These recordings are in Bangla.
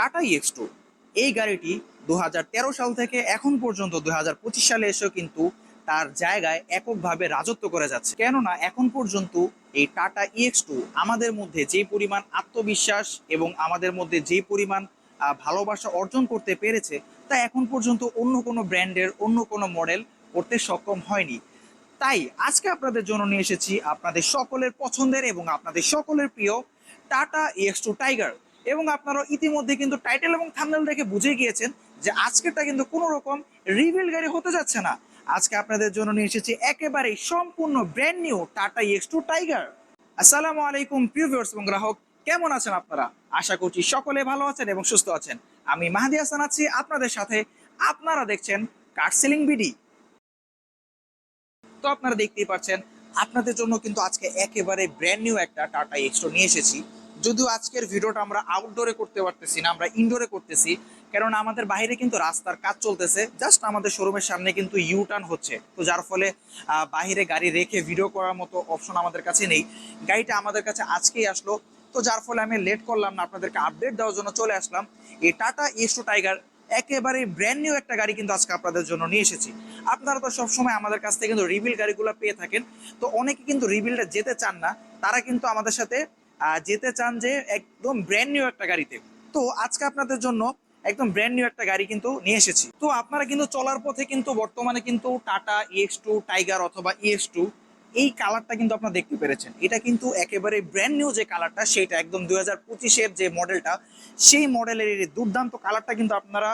টাটা ইএক্স টু এই গাড়িটি দু হাজার তেরো সাল থেকে এখন পর্যন্ত দু হাজার পঁচিশ সালে এসেও কিন্তু তার জায়গায় এককভাবে রাজত্ব করে যাচ্ছে। কেননা এখন পর্যন্ত এই টাটা ইএক্স টু আমাদের মধ্যে যে পরিমাণ আত্মবিশ্বাস এবং আমাদের মধ্যে যে পরিমাণ ভালোবাসা অর্জন করতে পেরেছে, তা এখন পর্যন্ত অন্য কোনো ব্র্যান্ডের, অন্য কোনো মডেল করতে সক্ষম হয়নি। তাই আজকে আপনাদের জন্য নিয়ে এসেছি আপনাদের সকলের পছন্দের এবং আপনাদের সকলের প্রিয় টাটা এক্স টু টাইগার এবং আপনারা ইতিমধ্যে কিন্তু টাইটেল এবং থাম্বনেল দেখে বুঝে গিয়েছেন যে আজকেরটা কিন্তু কোনো রকম রিভিল গাড়ি হতে যাচ্ছে না। আজকে আপনাদের জন্য নিয়ে এসেছি একেবারে সম্পূর্ণ brand new Tata X two Tigor আসসালামু আলাইকুম প্রিউভিয়ার্স এবং গ্রাহক, কেমন আছেন আপনারা? আশা করছি সকলে ভালো আছেন এবং সুস্থ আছেন। আমি মাহাদি হাসান আছি আপনাদের সাথে। আপনারা দেখছেন কার সেলিং বিডি তো আপনারা দেখতেই পাচ্ছেন, আপনাদের জন্য কিন্তু আজকে একেবারে ব্র্যান্ড নিউ একটা টাটা এক্সট্রো নিয়ে এসেছি। যদিও আজকের ভিডিওটা আমরা আউটডোরে করতে পারতেছি না, আমরা ইনডোরে করতেছি কারণ আমাদের বাইরে কিন্তু রাস্তার কাজ চলতেছে জাস্ট আমাদের শোরুমের সামনে কিন্তু ইউ টার্ন হচ্ছে। তো যার ফলে বাইরে গাড়ি রেখে ভিডিও করার মতো অপশন আমাদের কাছে নেই। গাড়িটা আমাদের কাছে আজকেই আসলো। তো যার ফলে আমি লেট করলাম না, আপনাদেরকে আপডেট দেওয়ার জন্য চলে আসলাম। এই টাটা এক্সট্রো টাইগার একেবারে ব্র্যান্ড নিউ একটা গাড়ি কিন্তু আজকে আপনাদের জন্য নিয়ে এসেছি। আপনারা তো সবসময় আমাদের কাছ থেকে কিন্তু রিভিল গাড়িগুলো পেয়ে থাকেন। তো অনেকে কিন্তু রিভিলটা যেতে চান না, তারা কিন্তু আমাদের সাথে যেতে চান যে একদম ব্র্যান্ড নিউ একটা গাড়িতে। তো আজকে আপনাদের জন্য একদম ব্র্যান্ড নিউ একটা গাড়ি কিন্তু নিয়ে এসেছি। তো আপনারা কিন্তু চলার পথে কিন্তু বর্তমানে কিন্তু টাটা ইএক্স টু টাইগার অথবা ইএক্স টু এই কালারটা কিন্তু আপনারা দেখতে পেরেছেন। এটা কিন্তু একেবারে ব্র্যান্ড নিউ যে কালারটা সেটা একদম দুই হাজার পঁচিশের যে মডেলটা সেই মডেলের দুর্দান্ত কালারটা কিন্তু আপনারা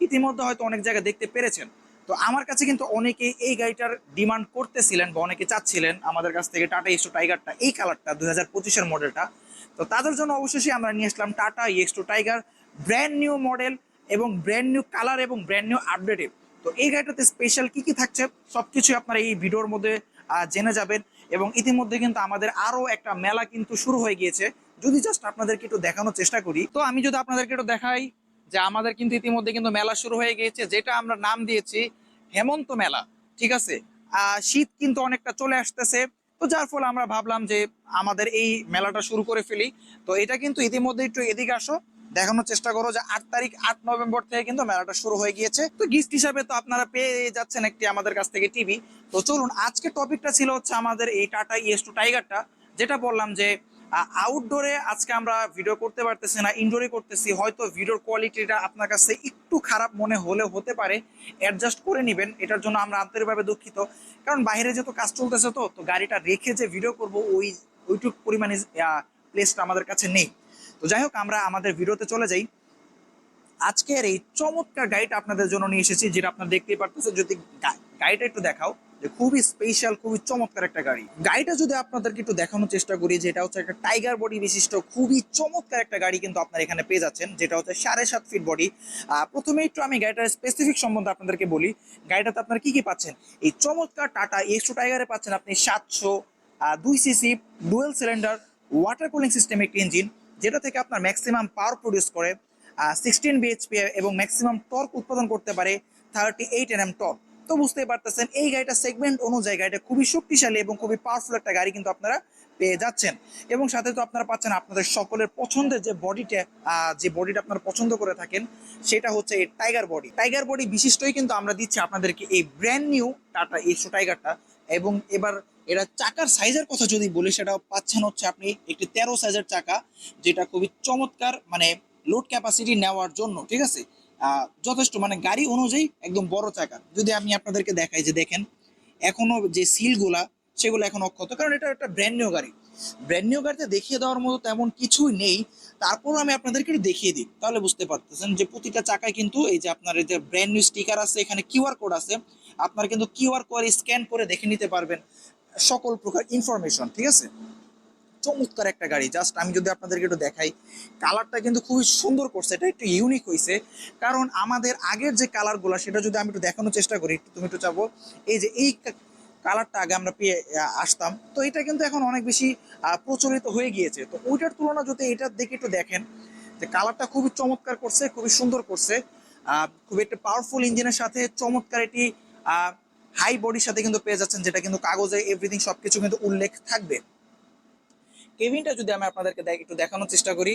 ইতিমধ্যে হয়তো অনেক জায়গায় দেখতে পেরেছেন। তো আমার কাছে কিন্তু অনেকে এই গাড়িটার ডিমান্ড করতেছিলেন বা অনেকে চাচ্ছিলেন আমাদের কাছ থেকে টাটা এক্সট্রো টাইগারটা, এই কালারটা, দুই হাজার পঁচিশের মডেলটা। তো তাদের জন্য অবশ্যই আমরা নিয়ে আসলাম টাটা এক্সট্রো টাইগার ব্র্যান্ড নিউ মডেল এবং ব্র্যান্ড নিউ কালার এবং ব্র্যান্ড নিউ আপডেটেড তো এই গাড়িটাতে স্পেশাল কি কি থাকছে সবকিছু আপনারা এই ভিডিওর মধ্যে জেনে যাবেন এবং ইতিমধ্যে কিন্তু আমাদের আরও একটা মেলা কিন্তু শুরু হয়ে গিয়েছে। যদি জাস্ট আপনাদেরকে একটু দেখানোর চেষ্টা করি। তো আমি যদি আপনাদেরকে একটু দেখাই যে আমাদের কিন্তু ইতিমধ্যে কিন্তু মেলা শুরু হয়ে গিয়েছে, যেটা আমরা নাম দিয়েছি হেমন্ত মেলা, ঠিক আছে? শীত কিন্তু অনেকটা চলে আসতেছে, তো যার ফলে আমরা ভাবলাম যে আমাদের এই মেলাটা শুরু করে ফেলি। তো এটা কিন্তু ইতিমধ্যে একটু এদিকে আসো, দেখানোর চেষ্টা করো যে আট তারিখ, আট নভেম্বর থেকে কিন্তু মেলাটা শুরু হয়ে গিয়েছে। তো গিফট হিসাবে তো আপনারা পেয়ে যাচ্ছেন একটি আমাদের কাছ থেকে টিভি। তো চলুন, আজকে টপিকটা ছিল হচ্ছে আমাদের এই টাটা ইএস টু টাইগারটা, যেটা বললাম যে আউটডোরে আজকে আমরা ভিডিও করতে পারতেছি না ইনডোরে করতেছি। হয়তো ভিডিওর কোয়ালিটিটা আপনার কাছে একটু খারাপ মনে হলেও হতে পারে অ্যাডজাস্ট করে নেবেন, এটার জন্য আমরা আন্তরিকভাবে দুঃখিত। কারণ বাইরে যেহেতু কাজ চলতেছে তো তো গাড়িটা রেখে যে ভিডিও করব, ওই, ওইটুক পরিমাণে প্লেসটা আমাদের কাছে নেই। তো যাই হোক, আমরা আমাদের ভিডিওতে চলে যাই। আজকের এই চমৎকার গাড়িটা আপনাদের জন্য নিয়ে এসেছি, যেটা আপনারা দেখতেই পারতেছে যদি গাড়িটা একটু দেখাও। যে খুবই স্পেশাল খুবই চমৎকার একটা গাড়ি। গাড়িটা যদি আপনাদেরকে একটু দেখানোর চেষ্টা করি, যেটা হচ্ছে একটা টাইগার বডি বিশিষ্ট, খুবই চমৎকার একটা গাড়ি কিন্তু আপনার এখানে পেয়ে যাচ্ছেন, যেটা হচ্ছে সাড়ে সাত ফিট বডি প্রথমে একটু আমি গাড়িটার স্পেসিফিক সম্বন্ধে আপনাদেরকে বলি, গাড়িটাতে আপনারা কি কি পাচ্ছেন? এই চমৎকার টাটা এক্সট্রো টাইগারে পাচ্ছেন আপনি সাতশো দুই CC dual cylinder water cooling system একটি ইঞ্জিন যেটা থেকে আপনার ম্যাক্সিমাম পাওয়ার প্রডিউস করে সিক্সটিন বিএইচপি এবং ম্যাক্সিমাম টর্ক উৎপাদন করতে পারে thirty eight N M torque তো বুঝতেই পারতেছেন, এই গাড়িটা সেগমেন্ট অনুযায়ী গাড়িটা খুবই শক্তিশালী এবং খুবই পাওয়ারফুল একটা গাড়ি কিন্তু আপনারা পেয়ে যাচ্ছেন। এবং সাথে তো আপনারা পাচ্ছেন আপনাদের সকলের পছন্দের যে বডিটা যে বডিটা আপনারা পছন্দ করে থাকেন, সেটা হচ্ছে এই টাইগার বডি টাইগার বডি বিশিষ্টই কিন্তু আমরা দিচ্ছি আপনাদেরকে এই ব্র্যান্ড নিউ টাটা এক্সো টাইগারটা এবং এবার এটা চাকার সাইজের কথা যদি বলি সেটা পাচ্ছেন হচ্ছে আপনি একটি তেরো সাইজের চাকা, যেটা খুবই চমৎকার মানে লোড ক্যাপাসিটি নেওয়ার জন্য, ঠিক আছে? যথেষ্ট মানে গাড়ি অনুযায়ী একদম বড় চাকা। যদি আমি আপনাদেরকে দেখাই যে দেখেন, এখনও যে সিলগুলা, সেগুলো এখন অক্ষত, কারণ এটা একটা ব্র্যান্ড নিউ গাড়ি। ব্র্যান্ড নিউ গাড়িতে দেখিয়ে দেওয়ার মতো তেমন কিছুই নেই। তারপরও আমি আপনাদেরকে দেখিয়ে দিই, তাহলে বুঝতে পারতেছেন যে প্রতিটা চাকায় কিন্তু এই যে আপনার এই যে ব্র্যান্ড নিউ স্টিকার আছে, এখানে কিউআর কোড আছে, আপনারা কিন্তু কিউআর কোড স্ক্যান করে দেখে নিতে পারবেন সকল প্রকার ইনফরমেশন ঠিক আছে? চমৎকার একটা গাড়ি। জাস্ট আমি যদি আপনাদেরকে একটু দেখাই কালারটা কিন্তু খুবই সুন্দর করছে, এটা একটু ইউনিক হয়েছে কারণ আমাদের আগের যে কালারগুলো সেটা যদি আমি একটু দেখানোর চেষ্টা করি তুমি একটু চাবো এই যে এই কালারটা আগে আমরা পেয়ে আসতাম। তো এটা কিন্তু এখন অনেক বেশি প্রচলিত হয়ে গিয়েছে। তো ওইটার তুলনা যদি এটার দিকে একটু দেখেন, যে কালারটা খুবই চমৎকার করছে, খুবই সুন্দর করছে খুবই একটা পাওয়ারফুল ইঞ্জিনের সাথে চমৎকার একটি হাই বডির সাথে কিন্তু পেয়ে যাচ্ছেন, যেটা কিন্তু কাগজে এভরিথিং সবকিছু কিন্তু উল্লেখ থাকবে। কেবিনটা যদি আমি আপনাদেরকে একটু দেখানোর চেষ্টা করি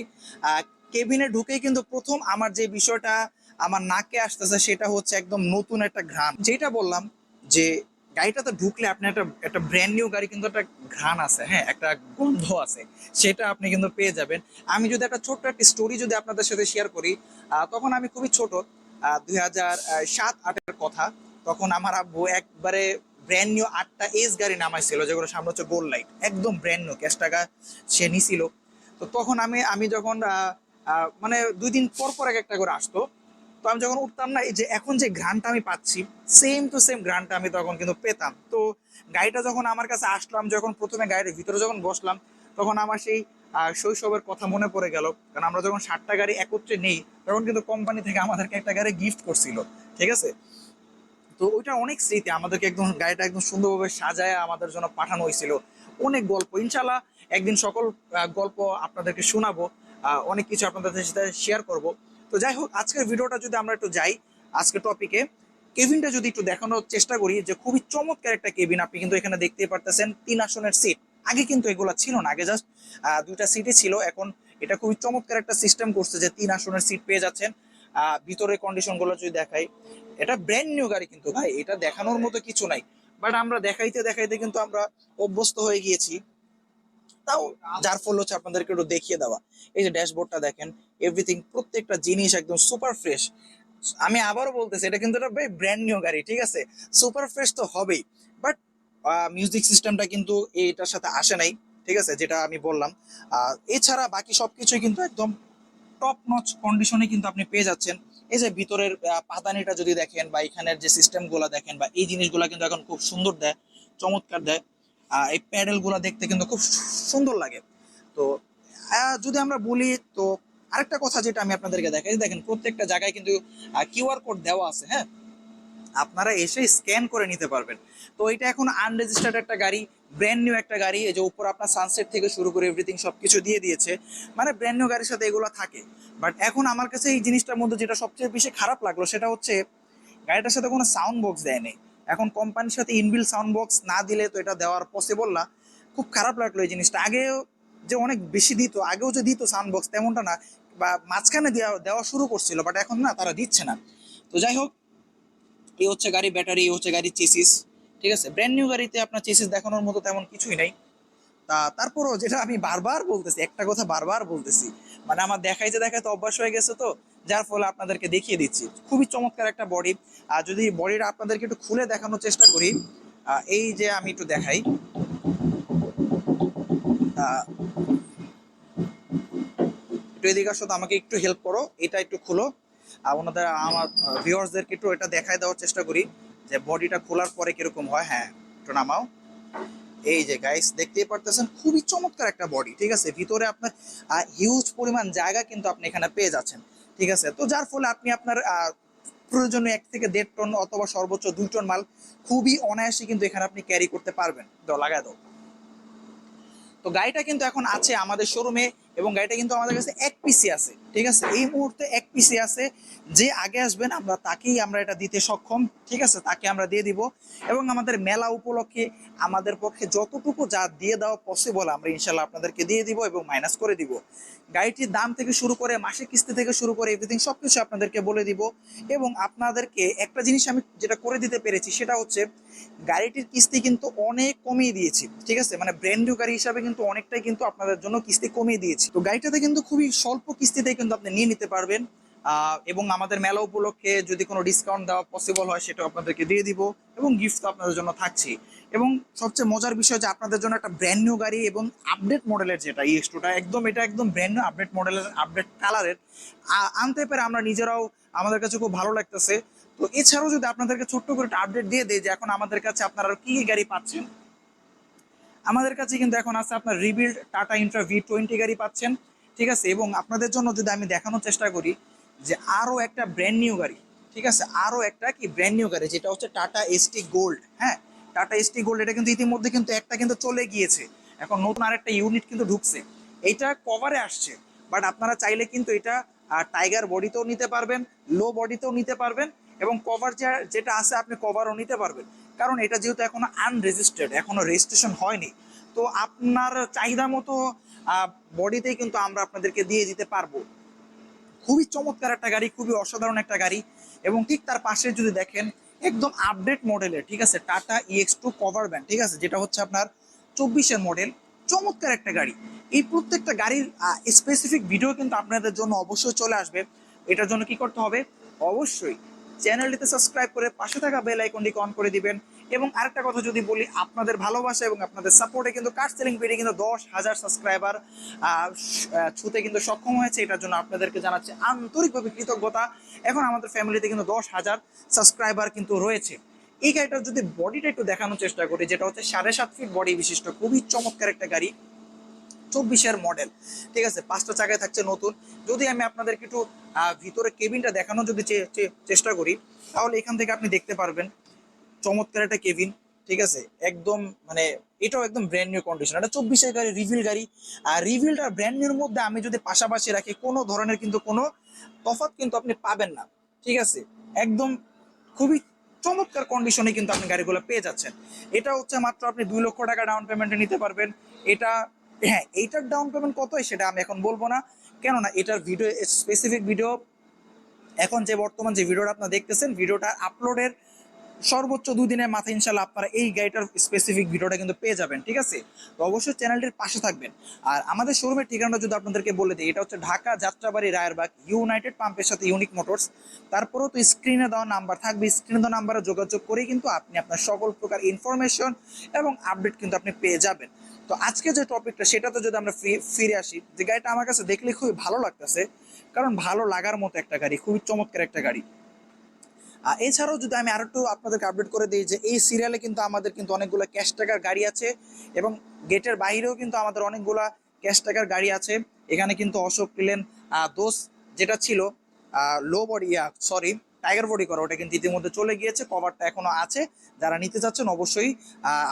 কেবিনে ঢুকেই কিন্তু প্রথম আমার যে বিষয়টা আমার নাকে আসতেছে সেটা হচ্ছে একদম নতুন একটা ঘ্রাণ। যেটা বললাম যে গাড়িটাতে ঢুকলে আপনি একটা একটা ব্র্যান্ড নিউ গাড়ি কিন্তু একটা ঘ্রাণ আছে হ্যাঁ একটা গন্ধ আছে, সেটা আপনি কিন্তু পেয়ে যাবেন। আমি যদি একটা ছোট্ট একটা স্টোরি যদি আপনাদের সাথে শেয়ার করি তখন আমি খুবই ছোট দুই হাজার সাত, আটের কথা। তখন আমার আব্বু একবারে ব্র্যান্ড নিউ আটটা এস গাড়ি নামাইছিল যেগুলো সামনে হচ্ছে গোল লাইট একদম ব্র্যান্ড নিউ ক্যাশ টাকা সে নিছিল। তো তখন আমি আমি যখন মানে দুই দিন পর পর এক একটা করে আসতো, তো আমি যখন উঠতাম না, এই যে এখন যে ঘ্রানটা আমি পাচ্ছি সেম টু সেম ঘ্রানটা আমি তখন কিন্তু পেতাম। তো গাড়িটা যখন আমার কাছে আসলাম যখন প্রথমে গাড়ির ভিতরে যখন বসলাম, তখন আমার সেই শৈশবের কথা মনে পড়ে গেল। কারণ আমরা যখন সাতটা গাড়ি একত্রে নেই, তখন কিন্তু কোম্পানি থেকে আমাদেরকে একটা গাড়ি গিফট করছিল, ঠিক আছে? তো ওইটা অনেক স্মৃতি আমাদেরকে একদম গাড়িটা একদম সুন্দরভাবে সাজায় আমাদের জন্য পাঠানো হয়েছিল। অনেক গল্প। ইনশাল্লাহ একদিন সকল গল্প আপনাদেরকে শোনাবো অনেক কিছু আপনাদের সাথে শেয়ার করব। তো যাই হোক, আজকের ভিডিওটা যদি আমরা একটু যাই, আজকের টপিকে কেবিনটা যদি একটু দেখানোর চেষ্টা করি যে খুবই চমৎকার একটা কেবিন আপনি কিন্তু এখানে দেখতে পারতেছেন তিন আসনের সিট আগে কিন্তু এগুলা ছিল না, আগে জাস্ট দুইটা সিটই ছিল। এখন এটা খুবই চমৎকার একটা সিস্টেম করছে যে তিন আসনের সিট পেয়ে যাচ্ছেন। আহ, ভিতরের কন্ডিশনগুলো যদি দেখাই এটা ব্র্যান্ড নিউ গাড়ি কিন্তু ভাই এটা দেখানোর মতো কিছু নাই। বাট আমরা দেখাইতে দেখাইতে কিন্তু আমরা অভ্যস্ত হয়ে গিয়েছি। তাও যার ফল হচ্ছে আপনাদেরকে একটু দেখিয়ে দেওয়া। এই যে ড্যাশবোর্ডটা দেখেন এভরিথিং প্রত্যেকটা জিনিস একদম সুপার ফ্রেশ আমি আবারও বলতেছি এটা কিন্তু একটা ব্র্যান্ড নিউ গাড়ি ঠিক আছে? সুপার ফ্রেশ তো হবেই। বাট মিউজিক সিস্টেমটা কিন্তু এটার সাথে আসে নাই ঠিক আছে? যেটা আমি বললাম। এছাড়া বাকি সবকিছুই কিন্তু একদম টপ নচ কন্ডিশনে কিন্তু আপনি পেয়ে যাচ্ছেন। এই যে ভিতরের পাদানিটা যদি দেখেন বা এখানের যে সিস্টেমগুলা দেখেন বা এই জিনিসগুলা কিন্তু এখন খুব সুন্দর দেয়, চমৎকার দেয়। এই প্যাডেলগুলা দেখতে কিন্তু খুব সুন্দর লাগে। তো যদি আমরা বলি, তো আরেকটা কথা যেটা আমি আপনাদেরকে দেখাই দেখেন প্রত্যেকটা জায়গায় কিন্তু কিউআর কোড দেওয়া আছে হ্যাঁ? আপনারা এসে স্ক্যান করে নিতে পারবেন। তো এটা এখন আনরেজিস্টার্ড একটা গাড়ি ব্র্যান্ড নিউ একটা গাড়ি, এই যে উপর আপনার সানসেট থেকে শুরু করে এভরিথিং সব কিছু দিয়ে দিয়েছে। মানে ব্র্যান্ড নিউ গাড়ির সাথে এগুলো থাকে। বাট এখন আমার কাছে এই জিনিসটার মধ্যে যেটা সবচেয়ে বেশি খারাপ লাগল সেটা হচ্ছে, গাড়িটার সাথে কোনো সাউন্ড বক্স দেয়নি এখন কোম্পানির সাথে ইনবিল সাউন্ড বক্স না দিলে তো এটা দেওয়ার পসিবল না। খুব খারাপ লাগল এই জিনিসটা। আগেও যে অনেক বেশি দিত, আগেও যে দিত সাউন্ড বক্স তেমনটা না, বা মাঝখানে দেওয়া দেওয়া শুরু করছিল বাট এখন না, তারা দিচ্ছে না। তো যাই হোক, এই হচ্ছে গাড়ি ব্যাটারি, এই হচ্ছে গাড়ির চেসিস ঠিক আছে? ব্র্যান্ড নিউ গাড়িতে আপনার চেসিস দেখানোর মতো তেমন কিছুই নাই। তা তারপরও যেটা আমি বারবার বলতেছি, একটা কথা বারবার বলতেছি মানে আমার দেখাইতে দেখাইতে অভ্যাস হয়ে গেছে তো, যার ফলে আপনাদেরকে দেখিয়ে দিচ্ছি। খুবই চমৎকার একটা বডি আর যদি বডিটা আপনাদেরকে একটু খুলে দেখানোর চেষ্টা করি এই যে আমি একটু দেখাই একটু এদিকে আসো আমাকে একটু হেল্প করো, এটা একটু খুলো। ওনাদের, আমার ভিউয়ার্সদেরকে একটু এটা দেখায় দেওয়ার চেষ্টা করি। যে বডিটা খোলার পরে কীরকম হয় হ্যাঁ একটু নামাও। এই যে গাইস দেখতেই পারতেছেন খুবই চমৎকার একটা বডি ঠিক আছে? ভিতরে আপনার হিউজ পরিমাণ জায়গা কিন্তু আপনি এখানে পেয়ে যাচ্ছেন ঠিক আছে? তো যার ফলে আপনি আপনার আহ, প্রয়োজনীয় এক থেকে দেড় টন অথবা সর্বোচ্চ দুই টন মাল খুবই অনায়াসে কিন্তু এখানে আপনি ক্যারি করতে পারবেন। দাও লাগায় দাও। তো গাড়িটা কিন্তু এখন আছে আমাদের শোরুমে এবং গাড়িটা কিন্তু আমাদের কাছে এক পিসি আছে, ঠিক আছে? এই মুহূর্তে এক পিসি আছে, যে আগে আসবেন, আমরা তাকেই আমরা এটা দিতে সক্ষম, ঠিক আছে? তাকে আমরা দিয়ে দিব এবং আমাদের মেলা উপলক্ষে আমাদের পক্ষে যতটুকু যা দিয়ে দেওয়া পসিবল আমরা ইনশাল্লাহ আপনাদেরকে দিয়ে দিব এবং মাইনাস করে দিব। গাড়িটির দাম থেকে শুরু করে, মাসিক কিস্তি থেকে শুরু করে এভরিথিং সব কিছু আপনাদেরকে বলে দিব এবং আপনাদেরকে একটা জিনিস আমি যেটা করে দিতে পেরেছি সেটা হচ্ছে গাড়িটির কিস্তি কিন্তু অনেক কমিয়ে দিয়েছি, ঠিক আছে? মানে ব্র্যান্ড গাড়ি হিসাবে কিন্তু অনেকটাই কিন্তু আপনাদের জন্য কিস্তি কমিয়ে দিয়েছি। তো গাড়িটাতে কিন্তু খুবই স্বল্প কিস্তিতে কিন্তু আপনি নিয়ে নিতে পারবেন। এবং আমাদের মেলা উপলক্ষে যদি কোনো ডিসকাউন্ট দেওয়া পসিবল হয় সেটা আপনাদেরকে দিয়ে দিব এবং গিফট তো আপনাদের জন্য থাকছে। এবং সবচেয়ে মজার বিষয় যে আপনাদের জন্য একটা ব্র্যান্ড নিউ গাড়ি এবং আপডেট মডেলের যেটা ইএক্স টুটা একদম এটা একদম ব্র্যান্ড নিউ আপডেট মডেলের আপডেট কালারের আনতে পেরে আমরা নিজেরাও আমাদের কাছে খুব ভালো লাগতেছে। তো এছাড়াও যদি আপনাদেরকে ছোট্ট করে একটা আপডেট দিয়ে দেয় যে এখন আমাদের কাছে আপনারা কি কি গাড়ি পাচ্ছেন আমাদের কাছে কিন্তু এখন আছে আপনার rebuild Tata Intra V twenty গাড়ি পাচ্ছেন, ঠিক আছে? এবং আপনাদের জন্য যদি আমি দেখানোর চেষ্টা করি যে আরও একটা ব্র্যান্ড নিউ গাড়ি, ঠিক আছে? আরও একটা কি ব্র্যান্ড নিউ গাড়ি, যেটা হচ্ছে টাটা এসটি গোল্ড হ্যাঁ? টাটা এসটি গোল্ড এটা কিন্তু ইতিমধ্যে কিন্তু একটা কিন্তু চলে গিয়েছে। এখন নতুন আরেকটা ইউনিট কিন্তু ঢুকছে। এইটা কভারে আসছে বাট আপনারা চাইলে কিন্তু এটা টাইগার বডিতেও নিতে পারবেন লো বডিতেও নিতে পারবেন এবং কভার যেটা আছে আপনি কভারও নিতে পারবেন। কারণ এটা যেহেতু এখনও আনরেজিস্টার্ড এখনও রেজিস্ট্রেশন হয়নি। তো আপনার চাহিদা মতো বডিতেই কিন্তু আমরা আপনাদেরকে দিয়ে দিতে পারব। খুবই চমৎকার একটা গাড়ি, খুবই অসাধারণ একটা গাড়ি এবং ঠিক তার পাশে যদি দেখেন, একদম আপডেট মডেলের ঠিক আছে? Tata EX two cover band ঠিক আছে? যেটা হচ্ছে আপনার চব্বিশের মডেল চমৎকার একটা গাড়ি। এই প্রত্যেকটা গাড়ির স্পেসিফিক ভিডিও কিন্তু আপনাদের জন্য অবশ্যই চলে আসবে। এটার জন্য কি করতে হবে? অবশ্যই চ্যানেলটিতে সাবস্ক্রাইব করে পাশে থাকা বেল আইকনটি অন করে দিবেন। এবং আরেকটা কথা যদি বলি, আপনাদের ভালোবাসা এবং আপনাদের সাপোর্টে কিন্তু কার সেলিং পেডে কিন্তু দশ হাজার সাবস্ক্রাইবার ছুতে কিন্তু সক্ষম হয়েছে। এটার জন্য আপনাদেরকে জানাচ্ছি আন্তরিকভাবে কৃতজ্ঞতা। এখন আমাদের ফ্যামিলিতে কিন্তু দশ হাজার সাবস্ক্রাইবার কিন্তু রয়েছে। এই গাড়িটার যদি বডিটা একটু দেখানোর চেষ্টা করি, যেটা হচ্ছে সাড়ে সাত ফিট বডি বিশিষ্ট। খুবই চমৎকার একটা গাড়ি। চব্বিশের মডেল ঠিক আছে? পাঁচটা চাকায় থাকছে নতুন। যদি আমি আপনাদেরকে একটু ভিতরে কেবিনটা দেখানোর যদি চেষ্টা করি, তাহলে এখান থেকে আপনি দেখতে পারবেন চমৎকার একটা কেবিন। ঠিক আছে? একদম মানে এটাও একদম ব্র্যান্ড নিউ কন্ডিশন এটা চব্বিশের গাড়ি রিভিল গাড়ি। আর রিভিলটা ব্র্যান্ড নিউর মধ্যে আমি যদি পাশাপাশি রাখি, কোনো ধরনের কিন্তু কোনো তফাৎ কিন্তু আপনি পাবেন না। ঠিক আছে? একদম খুবই চমৎকার কন্ডিশনে কিন্তু আপনি গাড়িগুলো পেয়ে যাচ্ছেন। এটা হচ্ছে মাত্র আপনি দুই লক্ষ টাকা ডাউন পেমেন্টে নিতে পারবেন। এটা হ্যাঁ এইটার ডাউন পেমেন্ট কত সেটা আমি এখন বলব না। কেননা এটার ভিডিও স্পেসিফিক ভিডিও এখন যে বর্তমান যে ভিডিওটা আপনারা দেখতেছেন ভিডিওটা আপলোডের সর্বোচ্চ দুদিনের মাথায় ইনশাল্লাহ আপনারা এই গাড়িটার স্পেসিফিক ভিডিওটা কিন্তু পেয়ে যাবেন, ঠিক আছে? তো অবশ্যই চ্যানেলটির পাশে থাকবেন। আর আমাদের শোরুমের ঠিকানাটা যদি আপনাদেরকে বলে দিই, এটা হচ্ছে ঢাকা যাত্রাবাড়ি রায়েরবাগ ইউনাইটেড পাম্পের সাথে ইউনিক মোটরস তারপরেও তো স্ক্রিনে দেওয়া নাম্বার থাকবে স্ক্রিনে দেওয়া নাম্বারে যোগাযোগ করেই কিন্তু আপনি আপনার সকল প্রকার ইনফরমেশন এবং আপডেট কিন্তু আপনি পেয়ে যাবেন। তো আজকে যে টপিকটা, সেটাতে যদি আমরা ফিরে আসি, যে গাড়িটা আমার কাছে দেখলে খুবই ভালো লাগতেছে, কারণ ভালো লাগার মতো একটা গাড়ি, খুবই চমৎকার একটা গাড়ি। এছাড়াও যদি আমি আরেকটু আপনাদেরকে আপডেট করে দিই, যে এই সিরিয়ালে কিন্তু আমাদের কিন্তু অনেকগুলো ক্যাশ টাকার গাড়ি আছে, এবং গেটের বাইরেও কিন্তু আমাদের অনেকগুলা ক্যাশ টাকার গাড়ি আছে। এখানে কিন্তু অশোক প্লেন দোষ যেটা ছিল low body sorry Tiger body করা, ওটা কিন্তু ইতিমধ্যে চলে গিয়েছে কভারটা এখনও আছে। যারা নিতে চাচ্ছেন অবশ্যই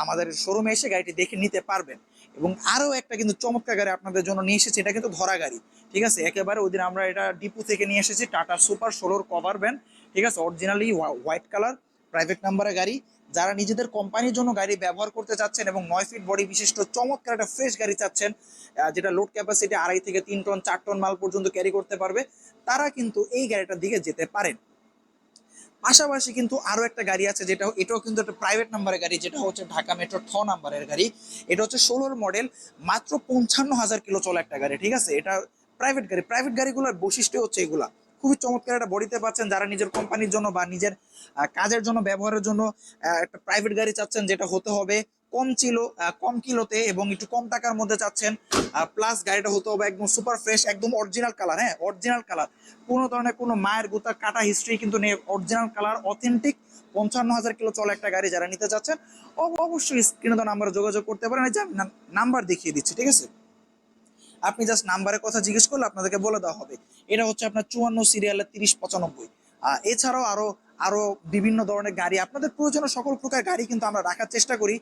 আমাদের শোরুমে এসে গাড়িটি দেখে নিতে পারবেন। এবং আরও একটা কিন্তু চমৎকার গাড়ি আপনাদের জন্য নিয়ে এসেছি, এটা কিন্তু ধরা গাড়ি, ঠিক আছে? একেবারে ওই দিন আমরা এটা ডিপু থেকে নিয়ে এসেছি, টাটা সুপার ষোলোর কভার ভ্যান ঠিক আছে? অরিজিনালি হোয়াইট কালার প্রাইভেট নাম্বারের গাড়ি। যারা নিজেদের কোম্পানির জন্য গাড়ি ব্যবহার করতে চাচ্ছেন এবং নয় ফিট বডি বিশিষ্ট চমৎকার একটা ফ্রেশ গাড়ি চাচ্ছেন যেটা লোড ক্যাপাসিটি আড়াই থেকে তিন টন চার টন মাল পর্যন্ত ক্যারি করতে পারবে, তারা কিন্তু এই গাড়িটার দিকে যেতে পারেন। পাশাপাশি কিন্তু আরও একটা গাড়ি আছে যেটা, এটাও কিন্তু একটা প্রাইভেট নাম্বারের গাড়ি, যেটা হচ্ছে ঢাকা মেট্রো ঠ নাম্বারের গাড়ি। এটা হচ্ছে ষোলোর মডেল মাত্র পঞ্চান্ন হাজার কিলো চলা একটা গাড়ি, ঠিক আছে? এটা প্রাইভেট গাড়ি। প্রাইভেট গাড়িগুলোর বৈশিষ্ট্য হচ্ছে এগুলা। খুবই চমৎকার একটা বডিতে পাচ্ছেন যারা নিজের কোম্পানির জন্য বা নিজের কাজের জন্য, ব্যবহারের জন্য একটা প্রাইভেট গাড়ি চাচ্ছেন, যেটা হতে হবে কম ছিল কম কিলোতে এবং একটু কম টাকার মধ্যে চাচ্ছেন। প্লাস গাড়িটা হতে হবে একদম সুপার ফ্রেশ একদম অরিজিনাল কালার হ্যাঁ অরিজিনাল কালার কোনো ধরনের কোনো মায়ের গুতা কাটা হিস্ট্রি কিন্তু নেই অরিজিনাল কালার অথেন্টিক পঞ্চান্ন হাজার কিলো চলা একটা গাড়ি যারা নিতে চাচ্ছেন, অব- অবশ্যই স্ক্রিনে তো নাম্বারে যোগাযোগ করতে পারেন। এই যে আমি নাম্বার দেখিয়ে দিচ্ছি, ঠিক আছে? আপনি জাস্ট নাম্বারের কথা জিজ্ঞেস করলে আপনাদেরকে বলে দেওয়া হবে। এটা হচ্ছে আপনার চুয়ান্ন সিরিয়ালের তিরিশ পঁচানব্বই। এছাড়াও আরও আরও বিভিন্ন ধরনের গাড়ি, আপনাদের প্রয়োজনীয় সকল প্রকার গাড়ি কিন্তু আমরা রাখার চেষ্টা করি।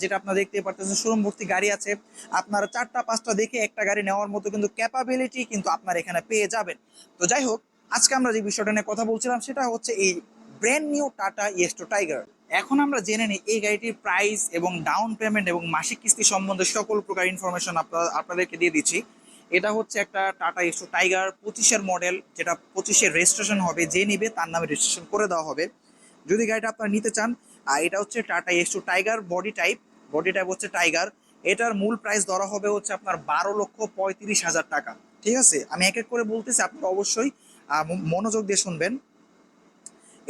যেটা আপনারা দেখতে পারতেছেন, শোরুম ভর্তি গাড়ি আছে। আপনারা চারটা, পাঁচটা দেখে একটা গাড়ি নেওয়ার মতো কিন্তু ক্যাপাবিলিটি কিন্তু আপনার এখানে পেয়ে যাবেন। তো যাই হোক, আজকে আমরা যে বিষয়টা নিয়ে কথা বলছিলাম, সেটা হচ্ছে এই ব্র্যান্ড নিউ টাটা ইয়েস্টো টাইগার এখন আমরা জেনে নিই এই গাড়িটির প্রাইস এবং ডাউন পেমেন্ট এবং মাসিক কিস্তি সম্বন্ধে সকল প্রকার ইনফরমেশন আপনাদেরকে দিয়ে দিচ্ছি। এটা হচ্ছে একটা টাটা এসো টাইগার পঁচিশের মডেল যেটা পঁচিশের রেজিস্ট্রেশন হবে, যে নিবে তার নামে রেজিস্ট্রেশন করে দেওয়া হবে। যদি গাড়িটা আপনারা নিতে চান আর এটা হচ্ছে টাটা এসো Tiger body type body type হচ্ছে টাইগার এটার মূল প্রাইস ধরা হবে হচ্ছে আপনার বারো লক্ষ পঁয়ত্রিশ হাজার টাকা। ঠিক আছে? আমি এক এক করে বলতেছি, আপনারা অবশ্যই মনোযোগ দিয়ে শুনবেন।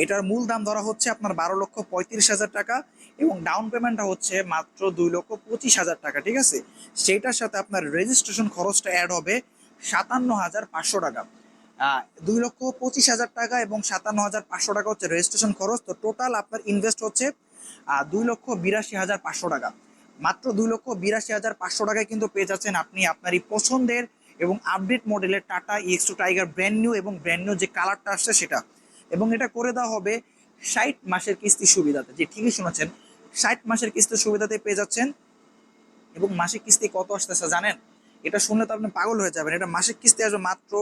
এটার মূল দাম ধরা হচ্ছে আপনার বারো লক্ষ পঁয়ত্রিশ হাজার টাকা এবং ডাউন পেমেন্টটা হচ্ছে মাত্র দুই লক্ষ পঁচিশ হাজার টাকা, ঠিক আছে? সেইটার সাথে আপনার রেজিস্ট্রেশন খরচটা অ্যাড হবে সাতান্ন হাজার পাঁচশো টাকা। দুই লক্ষ পঁচিশ হাজার টাকা এবং সাতান্ন হাজার পাঁচশো টাকা হচ্ছে রেজিস্ট্রেশন খরচ। তো টোটাল আপনার ইনভেস্ট হচ্ছে দুই লক্ষ বিরাশি হাজার পাঁচশো টাকা। মাত্র দুই লক্ষ বিরাশি হাজার পাঁচশো টাকায় কিন্তু পেয়ে যাচ্ছেন আপনি আপনার এই পছন্দের এবং আপডেট মডেলের Tata EX two Tiger brand new এবং ব্র্যান্ড নিউ যে কালারটা আসছে সেটা। এবং এটা করে দেওয়া হবে ষাট মাসের কিস্তি সুবিধাতে। যে ঠিকই শুনেছেন, ষাট মাসের কিস্তি সুবিধাতে পেয়ে যাচ্ছেন এবং মাসিক কিস্তি কত আসতেছে জানেন? এটা শুনলে তো আপনি পাগল হয়ে যাবেন। এটা মাসিক কিস্তি আসবে মাত্র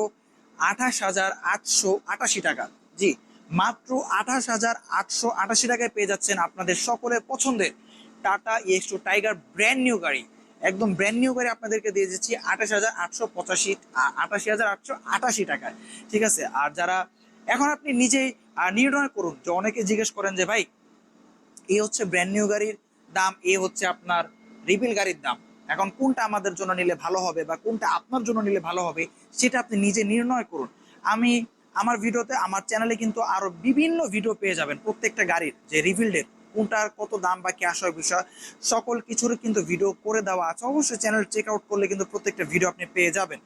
আঠাশ হাজার আটশো আটাশি টাকা। জি, মাত্র আঠাশ হাজার আটশো আটাশি টাকায় পেয়ে যাচ্ছেন আপনাদের সকলের পছন্দের Tata EX Tiger brand new গাড়ি। একদম ব্র্যান্ড নিউ গাড়ি আপনাদেরকে দিয়ে দিচ্ছি আঠাশ হাজার আটশো পঁচাশি আটাশি হাজার আটশো আটাশি টাকায়। ঠিক আছে? আর যারা এখন আপনি নিজেই নির্ণয় করুন। যে অনেকে জিজ্ঞেস করেন যে, ভাই এই হচ্ছে ব্র্যান্ড নিউ গাড়ির দাম, এ হচ্ছে আপনার রিপিল গাড়ির দাম। এখন কোনটা আমাদের জন্য নিলে ভালো হবে বা কোনটা আপনার জন্য নিলে ভালো হবে, সেটা আপনি নিজে নির্ণয় করুন। আমি আমার ভিডিওতে, আমার চ্যানেলে কিন্তু আরও বিভিন্ন ভিডিও পেয়ে যাবেন প্রত্যেকটা গাড়ির, যে রিভিল্ডের কোনটার কত দাম বা কি আসার বিষয়, সকল কিছুর কিন্তু ভিডিও করে দেওয়া আছে। অবশ্যই চ্যানেল চেক আউট করলে কিন্তু প্রত্যেকটা ভিডিও আপনি পেয়ে যাবেন।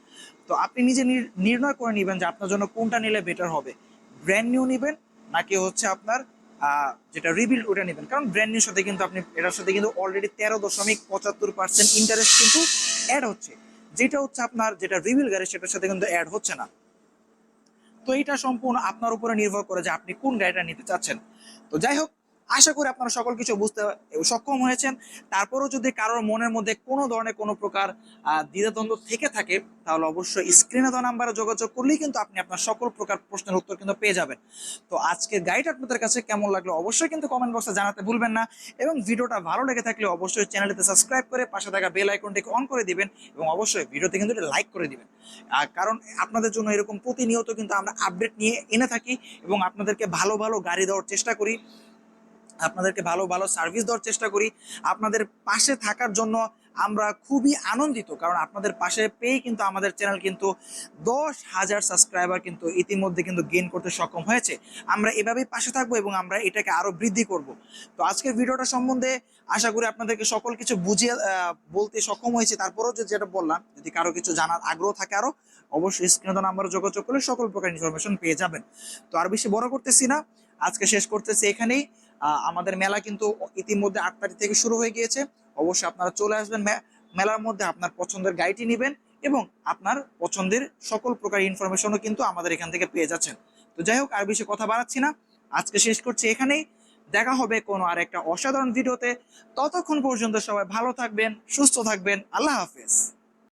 তো আপনি নিজে নির- নির্ণয় করে নেবেন যে আপনার জন্য কোনটা নিলে বেটার হবে। ব্র্যান্ড নিউ নেবেন, নাকি হচ্ছে আপনার যেটা রিবিল্ড ওটা নেবেন। কারণ ব্র্যান্ড নিউর সাথে কিন্তু আপনি, এটার সাথে কিন্তু অলরেডি তেরো দশমিক পঁচাত্তর পার্সেন্ট ইন্টারেস্ট কিন্তু অ্যাড হচ্ছে। যেটা হচ্ছে আপনার, যেটা রিবিল গাড়ি, সেটার সাথে কিন্তু অ্যাড হচ্ছে না। তো এটা সম্পূর্ণ আপনার উপরে নির্ভর করে যে আপনি কোন গাড়িটা নিতে চাচ্ছেন। তো যাই হোক আশা করি আপনারা সকল কিছু বুঝতে সক্ষম হয়েছেন। তারপরেও যদি কারোর মনের মধ্যে কোনো ধরনের কোনো প্রকার দ্বিধাদ্বন্দ্ব থেকে থাকে, তাহলে অবশ্যই স্ক্রিনে দেওয়া নাম্বারে যোগাযোগ করলেই কিন্তু আপনি আপনার সকল প্রকার প্রশ্নের উত্তর কিন্তু পেয়ে যাবেন। তো আজকের গাইড আপনাদের কাছে কেমন লাগল অবশ্যই কিন্তু কমেন্ট বক্সে জানাতে ভুলবেন না এবং ভিডিওটা ভালো লেগে থাকলে অবশ্যই চ্যানেলটিতে সাবস্ক্রাইব করে পাশে থাকা বেল আইকনটিকে অন করে দিবেন এবং অবশ্যই ভিডিওতে কিন্তু লাইক করে দিবেন। কারণ আপনাদের জন্য এরকম প্রতিনিয়ত কিন্তু আমরা আপডেট নিয়ে এনে থাকি এবং আপনাদেরকে ভালো ভালো গাড়ি দেওয়ার চেষ্টা করি। আপনাদেরকে ভালো ভালো সার্ভিস দেওয়ার চেষ্টা করি। আপনাদের পাশে থাকার জন্য আমরা খুবই আনন্দিত, কারণ আপনাদের পাশে পেয়ে কিন্তু আমাদের চ্যানেল কিন্তু দশ হাজার সাবস্ক্রাইবার কিন্তু ইতিমধ্যে কিন্তু গেইন করতে সক্ষম হয়েছে। আমরা এভাবেই পাশে থাকব এবং আমরা এটাকে আরও বৃদ্ধি করব। তো আজকের ভিডিওটা সম্বন্ধে আশা করি আপনাদেরকে সকল কিছু বুঝিয়ে বলতে সক্ষম হয়েছে। তারপরেও যে যেটা বললাম, যদি কারও কিছু জানার আগ্রহ থাকে আরও, অবশ্যই স্ক্রিনে নাম্বারে যোগাযোগ করলে সকল প্রকার ইনফরমেশন পেয়ে যাবেন। তো আর বেশি বড় করতেছি না। আজকে শেষ করতেছি এখানেই। আমাদের মেলা কিন্তু ইতিমধ্যে আট তারিখ থেকে শুরু হয়ে গিয়েছে। অবশ্যই আপনারা চলে আসবেন মেলার মধ্যে, আপনার পছন্দের গাড়িটি নেবেন এবং আপনার পছন্দের সকল প্রকার ইনফরমেশনও কিন্তু আমাদের এখান থেকে পেয়ে যাচ্ছেন। তো যাই হোক, আর বেশি কথা বাড়াচ্ছি না। আজকে শেষ করছি এখানেই। দেখা হবে কোনো আর একটা অসাধারণ ভিডিওতে। ততক্ষণ পর্যন্ত সবাই ভালো থাকবেন, সুস্থ থাকবেন। আল্লাহ হাফেজ।